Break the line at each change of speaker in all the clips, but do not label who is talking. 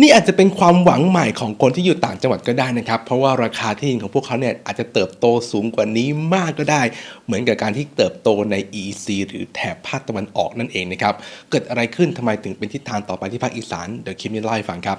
นี่อาจจะเป็นความหวังใหม่ของคนที่อยู่ต่างจังหวัดก็ได้นะครับ เพราะว่าราคาที่ดินของพวกเขาเนี่ยอาจจะเติบโตสูงกว่านี้มากก็ได้ เหมือนกับการที่เติบโตใน EEC หรือแถบภาคตะวันออกนั่นเองนะครับ เกิดอะไรขึ้นทำไมถึงเป็นทิศทางต่อไปที่ภาคอีสานเดี๋ยวคลิปนี้เล่าให้ฟังครับ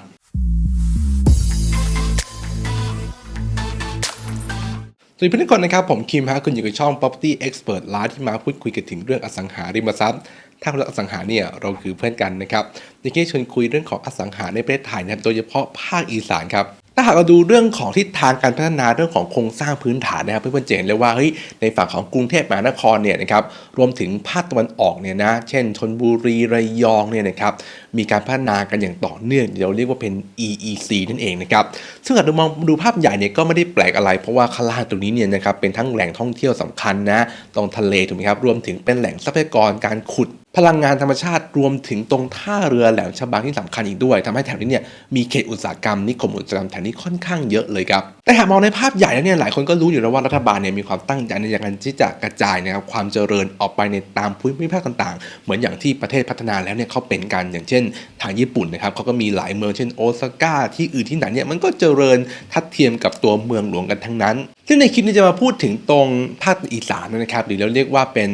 สวัสดีเพื่อนทุกคนนะครับ ผมคิมฮะคุณอยู่กับช่อง Property Expert ร้านที่มาพูดคุยกันถึงเรื่องอสังหาริมทรัพย์ ถ้าเราอสังหาเนี่ยเราคือเพื่อนกันนะครับในที่ชวนคุยเรื่องของอสังหาในประเทศไทยนะครับโดยเฉพาะภาคอีสานครับถ้าหากเราดูเรื่องของทิศทางการพัฒนาเรื่องของโครงสร้างพื้นฐานนะครับเพื่อนๆจะเห็นเลยว่าเฮ้ยในฝั่งของกรุงเทพมหานครเนี่ยนะครับรวมถึงภาคตะวันออกเนี่ยนะเช่นชนบุรีระยองเนี่ยนะครับมีการพัฒนากันอย่างต่อเนื่องเดี๋ยวเรียกว่าเป็น EEC นั่นเองนะครับซึ่งหากมองดูภาพใหญ่เนี่ยก็ไม่ได้แปลกอะไร เพราะว่าข้าล่าตรงนี้เนี่ยนะครับเป็นทั้งแหล่งท่องเที่ยวสำคัญนะตรงทะเลถูกไหมครับรวมถึงเป็นแหล่งทรัพยากรการขุดพลังงานธรรมชาติรวมถึงตรงท่าเรือแหลมฉบังที่สำคัญอีกด้วยทำให้แถวนี้เนี่ยมีเขตอุตสาหกรรมนิคมอุตสาหกรรมแถวนี้ค่อนข้างเยอะเลยครับแต่หากมองในภาพใหญ่แล้วเนี่ยหลายคนก็รู้อยู่แล้วว่ารัฐบาลเนี่ยมีความตั้งใจในการที่จะกระจายนะครับความเจริญออกไปในตามภูมิภาคต่างๆ เหมือนอย่างที่ประเทศพัฒนาแล้วเนี่ยเขาเป็นกันอย่างเช่นทางญี่ปุ่นนะครับเขาก็มีหลายเมืองเช่นโอซาก้าที่อื่นที่ไหนเนี่ยมันก็เจริญทัดเทียมกับตัวเมืองหลวงกันทั้งนั้น ซึ่งในคลิปนี้จะมาพูดถึงตรงภาคอีสานนะครับ หรือเราเรียกว่าเป็น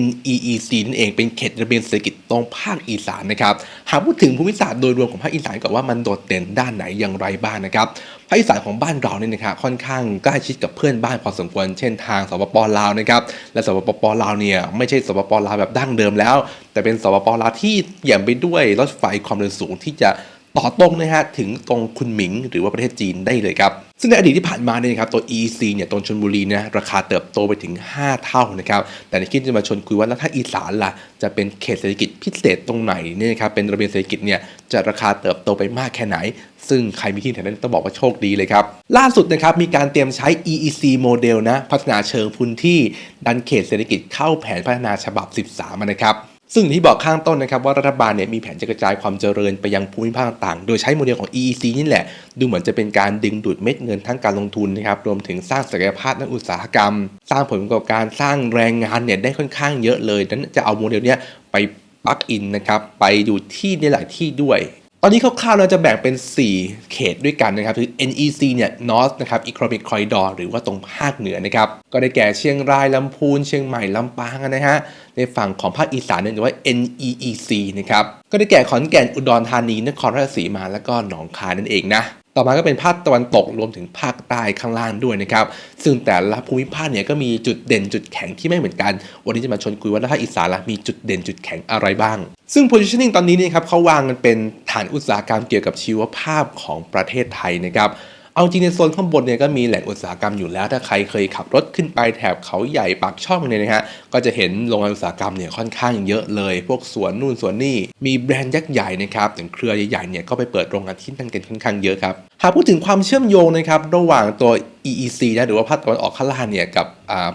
NEEC นั่นเองเป็นเขตระเบียงเศรษฐกิจตรงภาคอีสานนะครับหากพูดถึงภูมิศาสตร์โดยรวมของภาคอีสานก่อนว่ามันโดดเด่นด้านไหนอย่างไรบ้างนะครับ ภาคอีสานของบ้านเราเนี่ยนะครับค่อนข้างใกล้ชิดกับเพื่อนบ้านพอสมควรเช่นทางสปปลาวนะครับและสปปลาวเนี่ยไม่ใช่สปปลาวแบบดั้งเดิมแล้ว แต่เป็นสปปลาวที่เยี่ยมไปด้วยรถไฟความเร็วสูงที่จะต่อตรงนะฮะถึงตรงคุณหมิงหรือว่าประเทศจีนได้เลยครับ ซึ่งในอดีตที่ผ่านมาเนี่ยครับตัว EEC เนี่ยตรงชลบุรีนะราคาเติบโตไปถึง 5 เท่านะครับแต่ในคลิปจะมาชนคุยว่าแล้วถ้าอีสานล่ะจะเป็นเขตเศรษฐกิจพิเศษตรงไหนเนี่ยครับเป็นระเบียงเศรษฐกิจเนี่ยจะราคาเติบโตไปมากแค่ไหน ซึ่งใครมีที่แถวนั้นต้องบอกว่าโชคดีเลยครับ ล่าสุดนะครับมีการเตรียมใช้ EEC โมเดลนะพัฒนาเชิงพื้นที่ดันเขตเศรษฐกิจเข้าแผนพัฒนาฉบับ 13มานะครับ ซึ่งที่บอกข้างต้นนะครับว่ารัฐบาลเนี่ยมีแผนจะกระจายความเจริญไปยังภูมิภาคต่างๆ โดยใช้โมเดลของ EEC นี่แหละ ดูเหมือนจะเป็นการดึงดูดเม็ดเงินทั้งการลงทุนนะครับรวมถึงสร้างศักยภาพนักอุตสาหกรรม สร้างผลประกอบการสร้างแรงงานเนี่ยได้ค่อนข้างเยอะเลยนั้นจะเอาโมเดลเนี้ยไปปลักอินนะครับไปอยู่ที่ในหลายที่ด้วย อนนี้คร่าวๆเราจะแบ่งเป็น 4 เขตด้วยกันนะครับ คือ NEC เนี่ย North นะครับ Economic Corridor หรือว่าตรงภาคเหนือนะครับ ก็ได้แก่เชียงรายลำพูน เชียงใหม่ลำปางนะฮะ ในฝั่งของภาคอีสานเนี่ยหรือว่า NEEC นะครับ ก็ได้แก่ขอนแก่น อุดรธานี นครราชสีมา แล้วก็หนองคายนั่นเองนะ ต่อมาก็เป็นภาคตะวันตกรวมถึงภาคใต้ข้างล่างด้วยนะครับ ซึ่งแต่ละภูมิภาคเนี่ยก็มีจุดเด่นจุดแข็งที่ไม่เหมือนกัน วันนี้จะมาชวนคุยว่าภาคอีสานละมีจุดเด่นจุดแข็งอะไรบ้าง ซึ่ง positioning ตอนนี้เนี่ยครับเขาวางกันเป็นฐานอุตสาหกรรมเกี่ยวกับชีวภาพของประเทศไทยนะครับ เอาจริงในโซนข้างบนเนี่ยก็มีแหล่งอุตสาหกรรมอยู่แล้ว ถ้าใครเคยขับรถขึ้นไปแถบเขาใหญ่ปากช่องเนี่ยนะฮะก็จะเห็นโรงงานอุตสาหกรรมเนี่ยค่อนข้างเยอะเลย พวกสวนนู่นสวนนี่มีแบรนด์ยักษ์ใหญ่นะครับอย่างเครือใหญ่ๆเนี่ยก็ไปเปิดโรงงานที่นั่นกันค่อนข้างเยอะครับหากพูดถึงความเชื่อมโยงนะครับระหว่างตัว EEC นะหรือว่าภาคตะวันออกข้างล่างเนี่ยกับ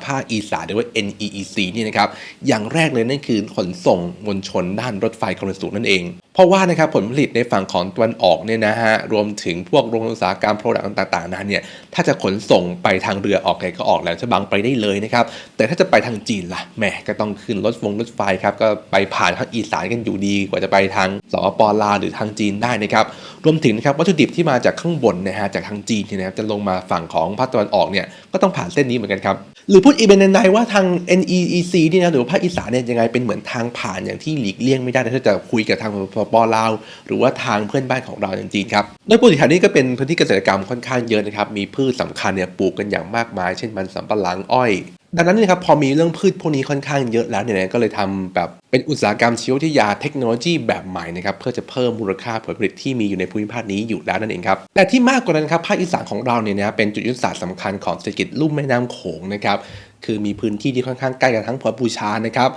ภาคอีสานหรือว่า NEEC นี่นะครับอย่างแรกเลยนั่นคือขนส่งมวลชนด้านรถไฟความเร็วสูงนั่นเอง เพราะว่านะครับผลผลิตในฝั่งของตะวันออกเนี่ยนะฮะรวมถึงพวกโรงงานอุตสาหกรรมโปรดักต์ต่างๆนั้นเนี่ยถ้าจะขนส่งไปทางเรือออกไงก็ออกแล้วจะบังไปได้เลยนะครับแต่ถ้าจะไปทางจีนล่ะแหมก็ต้องขึ้นรถฟงรถไฟครับก็ไปผ่านทางอีสานกันอยู่ดีกว่าจะไปทางสปปลาวหรือทางจีนได้นะครับรวมถึงนะครับวัตถุดิบที่มาจากข้างบนนะฮะจากทางจีนเนี่ยนะครับจะลงมาฝั่งของภาคตะวันออกเนี่ยก็ต้องผ่านเส้นนี้เหมือนกันครับหรือพูดอีกเป็นในว่าทาง NEEC นี่นะหรือว่าภาคอีสานเนี่ยยังไงเป็นเหมือนทางผ่านอย่างที่หลีกเลี่ยงไม่ได้ถ้าจะคุยกับทางสปปลาวหรือว่าทางเพื่อนบ้านของเราอย่างจีนครับโดยปกติแถวนี้ก็เป็นพื้นที่เกษตรกรรมค่อนข้างเยอะนะครับมีพืชสำคัญเนี่ยปลูกกันอย่างมากมาย เช่นมันสำปะหลังอ้อย ดังนั้นเนยครับพอมีเรื่องพืชพวกนี้ค่อนข้างเยอะแล้วเนี่ยก็เลยทำแบบเป็นอุตสาหกรรมชีววิทยาเทคโนโลยีแบบใหม่นะครับเพื่อจะเพิ่มมูลค่าผลผลิตที่มีอยู่ในภูมิภาคนี้อยู่แล้วนั่นเองครับแต่ที่มากกว่านั้นครับภาคอีสานของเราเนี่ยนะเป็นจุดยุทธศาสตร์สำคัญของเศรษฐกิจลุ่มแม่น้ำโขงนะครับคือมีพื้นที่ที่ค่อนข้างใกล้กับทั้งกัมพูชานะครับ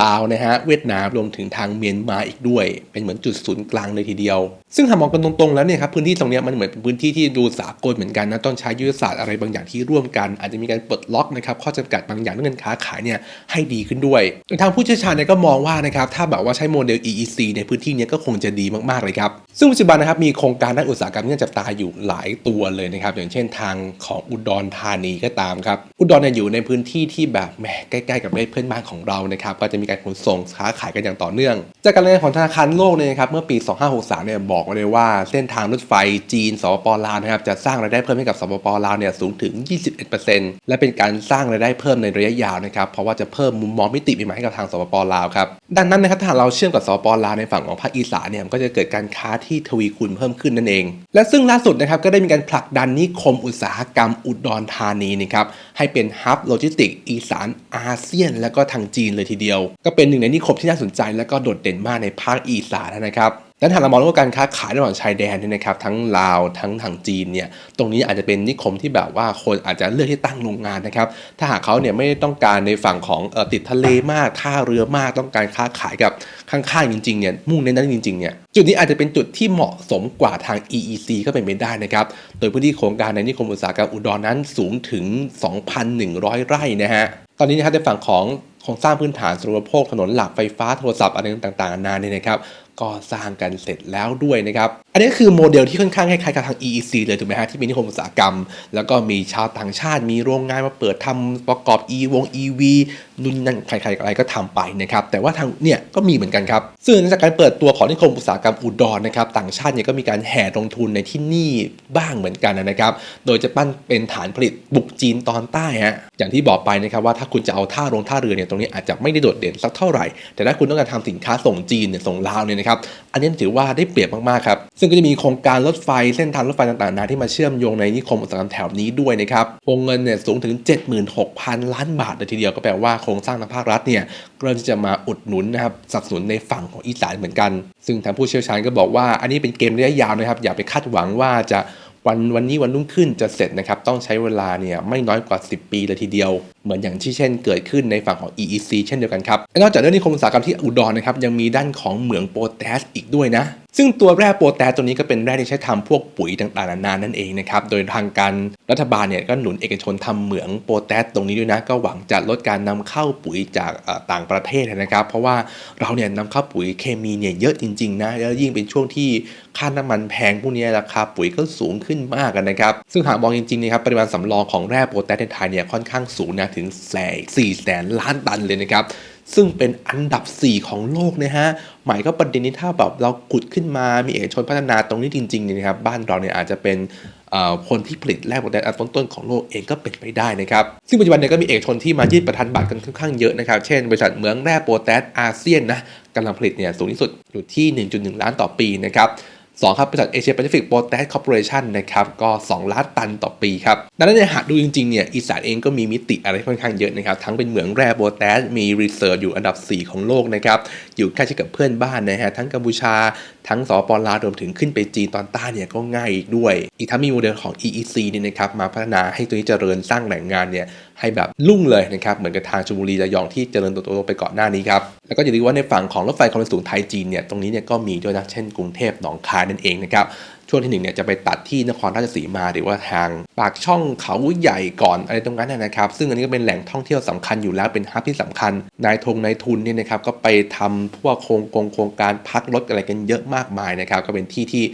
ลาวนะฮะเวียดนามรวมถึงทางเมียนมาอีกด้วย เป็นเหมือนจุดศูนย์กลางเลยทีเดียว ซึ่งหากมองกันตรงๆแล้วเนี่ยครับพื้นที่ตรงนี้มันเหมือนเป็นพื้นที่ที่ดูสากลเหมือนกันนะต้องใช้ยุทธศาสตร์อะไรบางอย่างที่ร่วมกัน อาจจะมีการปลดล็อกนะครับข้อจำกัดบางอย่างเรื่องเงินค้าขายเนี่ยให้ดีขึ้นด้วย ทางผู้เชี่ยวชาญเนี่ยก็มองว่านะครับถ้าแบบว่าใช้โมเดล EEC ในพื้นที่นี้ก็คงจะดีมากๆเลยครับ ซึ่งปัจจุบันนะครับมีโครงการด้านอุตสาหกรรมที่จับตาอยู่หลายตัวเลยนะครับอย่างเช่นทางของอุดรธานีก็ตามครับอุดรเนี่ยอยู่ในพื้นที่ที่แบบแหมใกล้ๆกับเทศเพื่อนบ้านของเรานะครับก็จะมีการขนส่งค้าขายกันอย่างต่อเนื่อง จากการรายงานของธนาคารโลกเนี่ยครับเมื่อปี 2563เนี่ยบอกบอกไว้เลยว่าเส้นทางรถไฟจีนสปปลาวนะครับจะสร้างรายได้เพิ่มให้กับสปปลาวเนี่ยสูงถึง 21%และเป็นการสร้างรายได้เพิ่มในระยะยาวนะครับเพราะว่าจะเพิ่มมุมมองมิติใหม่ให้กับทางสปปลาวครับดังนั้นนะครับถ้าเราเชื่อมกับสปปลาวในฝั่งของภาคอีสานเนี่ยก็จะเกิดการค้าที่ทวีคูณเพิ่มขึ้นนั่นเอง และซึ่งล่าสุดนะครับก็ได้มีการผลักดันนิคมอุตสาหกรรมอุดรธานีนะครับให้เป็นฮับโลจิสติกอีสานอาเซียน และก็ทางจีนเลยทีเดียว ก็เป็นหนึ่งในนิคมที่น่าสนใจและก็โดดเด่นมากในภาคอีสานนะครับ นั้นหากเรามองเรื่องการค้าขายระหว่างชายแดนเนี่ยนะครับทั้งลาวทั้งทางจีนเนี่ยตรงนี้อาจจะเป็นนิคมที่แบบว่าคนอาจจะเลือกที่ตั้งโรงงานนะครับถ้าหากเขาเนี่ยไม่ได้ต้องการในฝั่งของออติดทะเลมากท่าเรือมากต้องการค้าขายกับข้างๆจริงๆเนี่ยมุ่งเน้นนั้นจริงๆเนี่ยจุดนี้อาจจะเป็นจุดที่เหมาะสมกว่าทาง EEC ก็เป็นไปได้นะครับโดยพื้นที่โครงการในนิคมอุตสาหกรรมอุดรนั้นสูงถึง 2,100 ไร่นะฮะตอนนี้นะครับในฝั่งของโครงสร้างพื้นฐานสาธารณูปโภคถนนหลักไฟฟ้าโทรศัพท์อะไรต่างๆนานาเนี่ยนะครับก็สร้างกันเสร็จแล้วด้วยนะครับ อันนี้คือโมเดลที่ค่อนข้างคล้ายๆกับทาง EEC เลยถูกไหมฮะที่เป็นนิคมอุตสาหกรรม แล้วก็มีชาวต่างชาติมีโรงงานมาเปิดทำประกอบ e วง EV นุ่นนั่นใครๆอะไรก็ทำไปนะครับ แต่ว่าทางเนี่ยก็มีเหมือนกันครับ ซึ่งจากการเปิดตัวของนิคมอุตสาหกรรมอุดรนะครับต่างชาติเนี่ยก็มีการแห่ลงทุนในที่นี่บ้างเหมือนกันนะครับ โดยจะปั้นเป็นฐานผลิตบุกจีนตอนใต้ฮะอย่างที่บอกไปนะครับว่าถ้าคุณจะเอาท่าโรงท่าเรือเนี่ยตรงนี้อาจจะไม่ได้โดดเด่นสักเท่าไหร่ แต่ถ้าคุณต้องการทำสินค้าส่งจีนเนี่ยส่งลาวเนี่ยนะครับอันนี้ถือว่าได้เปรียบมากๆครับ ซึ่งก็จะมีโครงการรถไฟเส้นทางรถไฟต่างๆนาที่มาเชื่อมโยงในนิคมอุตสาหกรรมแถวนี้ด้วยนะครับ วงเงินเนี่ยสูงถึง 76,000 ล้านบาทเลยทีเดียวก็แปลว่าโครงสร้างทางภาครัฐเนี่ยเริ่มที่จะมาอุดหนุนนะครับสนับสนุนในฝั่งของอีสานเหมือนกัน ซึ่งทางผู้เชี่ยวชาญก็บอกว่า อันนี้เป็นเกมระยะยาวนะครับ อย่าไปคาดหวังว่าจะ วันวันนี้วันรุ่งขึ้นจะเสร็จนะครับ ต้องใช้เวลาเนี่ยไม่น้อยกว่า 10 ปีเลยทีเดียว เหมือนอย่างที่เช่นเกิดขึ้นในฝั่งของ EEC เช่นเดียวกันครับนอกจากเรื่องนิคมอุตสาหกรรมที่อุดรนะครับยังมีด้านของเหมืองโปรแทสอีกด้วยนะ ซึ่งตัวแร่โปรแทสตัวนี้ก็เป็นแร่ที่ใช้ทำพวกปุ๋ยต่างๆนานานั่นเองนะครับ โดยทางการรัฐบาลเนี่ยก็หนุนเอกชนทำเหมืองโปรแทสตรงนี้ด้วยนะ ก็หวังจะลดการนำเข้าปุ๋ยจากต่างประเทศนะครับ เพราะว่าเราเนี่ยนำเข้าปุ๋ยเคมีเนี่ยเยอะจริงๆนะ แล้วยิ่งเป็นช่วงที่ค่าน้ำมันแพงพวกนี้ราคาปุ๋ยก็สูงขึ้นมากนะครับ ซึ่งหากมองจริงๆนะครับปริมาณสำรองของแร่โปรแทสในไทยเนี่ยค่อนข้างสูงนะถึงแสนสี่แสนล้านตันเลยนะครับ ซึ่งเป็นอันดับ 4 ของโลกนะฮะหมายก็ประเด็นนี้ถ้าแบบเราขุดขึ้นมามีเอกชนพัฒนาตรงนี้จริงๆเนี่ยนะครับบ้านเราเนี่ยอาจจะเป็นคนที่ผลิตแร่โปรแทสอันต้นๆของโลกเองก็เป็นไปได้นะครับ ซึ่งปัจจุบันเนี่ยก็มีเอกชนที่มายื่นประธานบัตรกันค่อนข้างเยอะนะครับ เช่นบริษัทเหมืองแร่โปรแทสอาเซียนนะกำลังผลิตเนี่ยสูงที่สุดอยู่ที่ 1.1 ล้านต่อปีนะครับ สองครับบริษัทเอเชียแปซิฟิกโปรแทสคอร์ปอเรชันนะครับก็ 2 ล้านตันต่อปีครับดังนั้นเนี่ยหากดูจริงๆเนี่ยอีสานเองก็มีมิติอะไรค่อนข้างเยอะนะครับ ทั้งเป็นเหมืองแร่โปรแทสมีรีเซิร์ฟอยู่อันดับ 4 ของโลกนะครับ อยู่ใกล้ชิดกับเพื่อนบ้านนะฮะทั้งกัมพูชา ทั้งสปปลาวรวมถึงขึ้นไปจีนตอนใต้เนี่ยก็ง่ายอีกด้วย อีกทั้งมีโมเดลของ EEC เนี่ยนะครับมาพัฒนาให้ตัวนี้เจริญสร้างแหล่งงานเนี่ย ให้แบบลุ่งเลยนะครับเหมือนกับทางชลบุรีระยองที่เจริญเติบโตไปก่อนหน้านี้ครับแล้วก็อย่าลืมว่าในฝั่งของรถไฟความเร็วสูงไทยจีนเนี่ยตรงนี้เนี่ยก็มีด้วยนะเช่นกรุงเทพหนองคายนั่นเองนะครับ ช่วงที่หนึ่งเนี่ยจะไปตัดที่นครราชสีมาหรือว่าทางปากช่องเขาใหญ่ก่อนอะไรตรงนั้นนะครับ ซึ่งอันนี้ก็เป็นแหล่งท่องเที่ยวสำคัญอยู่แล้วเป็นฮับที่สำคัญ นายทงนายทุนเนี่ยนะครับก็ไปทำพวกโครงกงโครงการพักรถอะไรกันเยอะมากมายนะครับก็เป็นที่ที่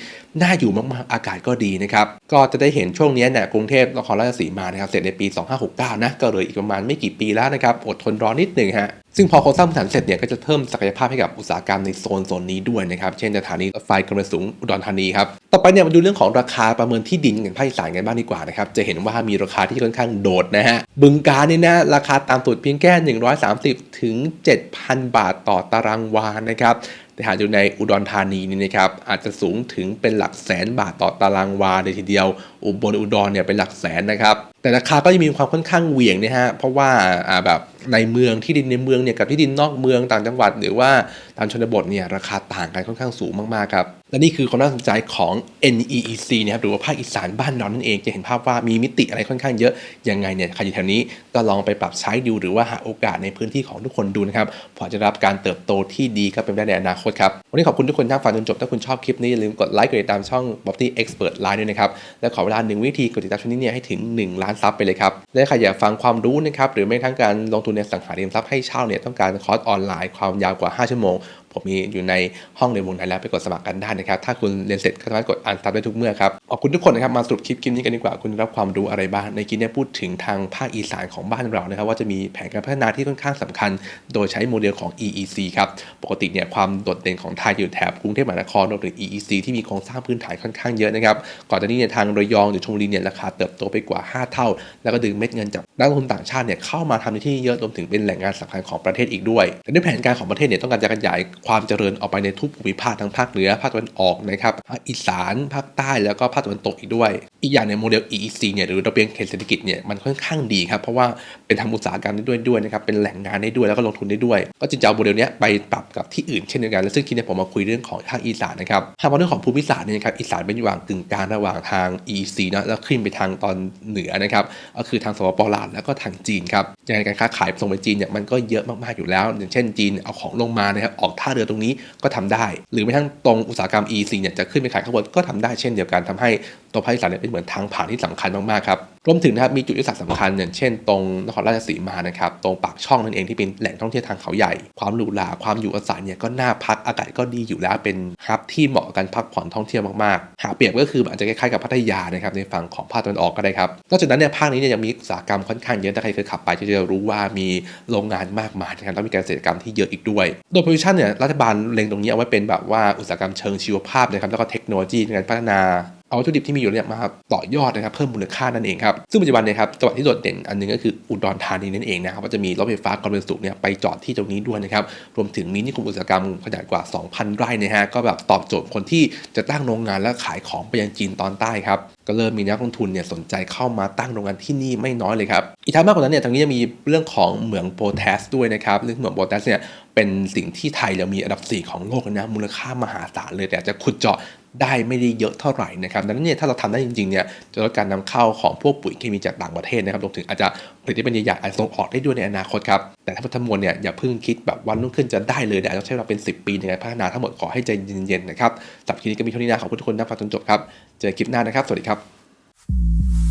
น่าอยู่มากๆอากาศก็ดีนะครับก็จะได้เห็นช่วงนี้เนี่ยกรุงเทพนครราชสีมานะครับเสร็จในปี 2569นะก็เลยอีกประมาณไม่กี่ปีแล้วนะครับอดทนรอนิดหนึ่งฮะ ซึ่งพอโครงสร้างพื้นฐานเสร็จเนี่ยก็จะเพิ่มศักยภาพให้กับอุตสาหกรรมในโซนโซนนี้ด้วยนะครับ เช่นสถานีรถไฟกำลังสูงอุดรธานีครับ ต่อไปเนี่ยมาดูเรื่องของราคาประเมินที่ดินกันภาคอีสานกันบ้างดีกว่านะครับ จะเห็นว่ามีราคาที่ค่อนข้างโดดนะฮะ บึงการนี่นะราคาตามสุดเพียงแค่ 130 ถึง 7,000 บาทต่อตารางวานะครับ แต่หากอยู่ในอุดรธานีนี่นะครับอาจจะสูงถึงเป็นหลักแสนบาทต่อตารางวาเลยทีเดียว อุบลอุดรเนี่ยเป็นหลักแสนนะครับแต่ราคาก็ยังมีความค่อนข้างเหวี่ยงนะฮะเพราะว่าอ่าแบบในเมืองที่ดินในเมืองเนี่ยกับที่ดินนอกเมืองต่างจังหวัด หรือว่าตามชนบทเนี่ยราคาต่างกันค่อนข้างสูงมากๆครับและนี่คือความน่าสนใจของ NEEC นะครับหรือว่าภาคอีสานบ้านเรานั่นเองจะเห็นภาพว่ามีมิติอะไรค่อนข้างเยอะยังไงเนี่ยใครอยู่แถวนี้ก็ลองไปปรับใช้ดูหรือว่าหาโอกาสในพื้นที่ของทุกคนดูนะครับพอจะรับการเติบโตที่ดีก็เป็นได้ในอนาคตครับวันนี้ขอบคุณทุกคนที่ฟังจนจบถ้าคุณชอบคลิปนี้อย่าลืมกดไลค์กดติดตามช่อง b o b t y Expert Line ด้วยนะครับและขอเวลาหนึ่งวิธีกดติดตามช่องนี้เนี่ยให้ถึง 1 ล้านซับไปเลยครับและใครอยากฟังความรู้นะครับหรือไม่ทั้งการลงทุนในสังหาริมทรัพย์ให้เช่าเนี่ยต้องการคอร์สออนไลน์ความยาวกว่า 5 ชั่วโมง ผมมีอยู่ในห้องในวงในแล้วไปกดสมัครกันได้นะครับ ถ้าคุณเรียนเสร็จก็สามารถกดอ่านซับได้ทุกเมื่อครับขอบคุณทุกคนนะครับมาสรุปคลิปคลิปนี้กันดีกว่าคุณรับความรู้อะไรบ้างในคลิปนี้พูดถึงทางภาคอีสานของบ้านเรานะครับว่าจะมีแผนการพัฒนาที่ค่อนข้างสำคัญ โดยใช้โมเดลของ EEC ครับปกติเนี่ยความโดดเด่นของไทยอยู่แถบกรุงเทพมหานครรวมถึง EEC ที่มีโครงสร้างพื้นฐานค่อนข้างเยอะนะครับก่อนหน้านี้เนี่ยทางระยองหรือชลบุรีเนี่ยราคาเติบโตไปกว่า 5 เท่า แล้วก็ดึงเม็ดเงินจากนักลงทุนต่างชาติเนี่ยเข้ามาทำในที่นี่เยอะรวมถึงเป็นแหล่งงานสำคัญของประเทศอีกด้วยแต่ในแผนการของประเทศเนี่ยต้องการจะขยายความเจริญออกไปในทุกภูมิภาคทั้งภาคเหนือภาคตะวันออกนะครับภาคอีสานภาคใต้แล้วก็ภาคตะวันตกอีกด้วย อีกอย่างในโมเดล EEC เนี่ยหรือระเบียงเขตเศรษฐกิจเนี่ยมันค่อนข้างดีครับเพราะว่าเป็นทำอุตสาหกรรมได้ด้วยด้วยนะครับเป็นแหล่งงานได้ด้วยแล้วก็ลงทุนได้ด้วย ก็จึงจะเอาโมเดลเนี้ยไปปรับกับที่อื่นเช่นเดียวกันและซึ่งทีนี้ผมมาคุยเรื่องของภาคอีสานนะครับถ้ามองเรื่องของภูมิศาสตร์เนี่ยครับอีสานเป็นอยู่ระหว่างกึ่งกลางระหว่างทาง EEC นะแล้วขึ้นไปทางตอนเหนือนะครับก็คือทางสปปลาวแล้วก็ทางจีนครับอย่างการค้าขายส่งไปจีนเนี่ยมันก็เยอะมากๆอยู่แล้ว อย่างเช่นจีนเอาของลงมานะครับออกท่าเรือตรงนี้ก็ทำได้ หรือแม้ทั้งตรงอุตสาหกรรม EEC เนี่ยจะขึ้นไปขายข้างบนก็ทำได้เช่นเดียวกันทำให้ ตัวภาคอีสานเนี่ยเป็นเหมือนทางผ่านที่สำคัญมากๆครับรวมถึงนะครับมีจุดยุทธศาสตร์สำคัญอย่างเช่นตรงนครราชสีมานะครับตรงปากช่องนั่นเองที่เป็นแหล่งท่องเที่ยวทางเขาใหญ่ ความหรูหราความอยู่อาศัยเนี่ยก็น่าพักอากาศก็ดีอยู่แล้วเป็นฮับที่เหมาะกับการพักผ่อนท่องเที่ยวมากๆ หากเปรียบก็คืออาจจะคล้ายๆกับพัทยานะครับในฝั่งของภาคตะวันออกก็ได้ครับนอกจากนั้นเนี่ยภาคนี้เนี่ยยังมีอุตสาหกรรมค่อนข้างเยอะถ้าใครเคยขับไปจะรู้ว่ามีโรงงานมากมายนะครับแล้วมีการเกษตรกรรมที่เยอะอีกด้วย โดยโพซิชันเนี่ยรัฐบาลเล็งตรงนี้เอาไว้เป็นแบบว่าอุตสาหกรรมเชิงชีวภาพนะครับแล้วก็เทคโนโลยีในการพัฒนา เอาวัตถุดิบที่มีอยู่เนี่ยมาต่อยอดนะครับเพิ่มมูลค่านั่นเองครับซึ่งปัจจุบันเนี่ยครับจังหวัดที่โดดเด่นอันหนึงก็คืออุดรธานีนั่นเองนะครับว่าจะมีรถไฟฟ้าความเร็วสูงเนี่ยไปจอดที่ตรงนี้ด้วยนะครับรวมถึงมีนิคมอุตสาหกรรมขนาดกว่า 2,000 ไร่นะฮะก็แบบตอบโจทย์คนที่จะตั้งโรงงานและขายของไปยังจีนตอนใต้ครับก็เริ่มมีนักลงทุนเนี่ยสนใจเข้ามาตั้งโรงงานที่นี่ไม่น้อยเลยครับอีกทั้งมากกว่านั้นเนี่ยทางนี้จะมีเรื่องของเหมืองโพแทสด้วยนะครับเรื่องเหมืองโพแทสเนี่ยเป็นสิ่งที่ไทยเรามีอันดับ 4 ของโลกนะมูลค่ามหาศาลเลยแต่จะขุดเจาะ ได้ไม่ได้เยอะเท่าไหร่นะครับดังนั้นเนี่ยถ้าเราทำได้จริงๆเนี่ยจะลดการนำเข้าของพวกปุ๋ยเคมีจากต่างประเทศนะครับรวมถึงอาจจะผลิตได้เป็นใหญ่ๆอาจจะส่งออกได้ด้วยในอนาคตครับแต่ถ้าทั้งมวลเนี่ยอย่าเพิ่งคิดแบบวันรุ่งขึ้นจะได้เลยเดี๋ยวองใช้เวลาเป็น 10 ปีในการพัฒนาทั้งหมดขอให้ใจเย็นๆนะครับสำหรับคลิปนี้ก็มีเท่านี้นะขอบคุณทุกคนที่รับฟังจนจบครับเจอคลิปหน้านะครับ สวัสดีครับ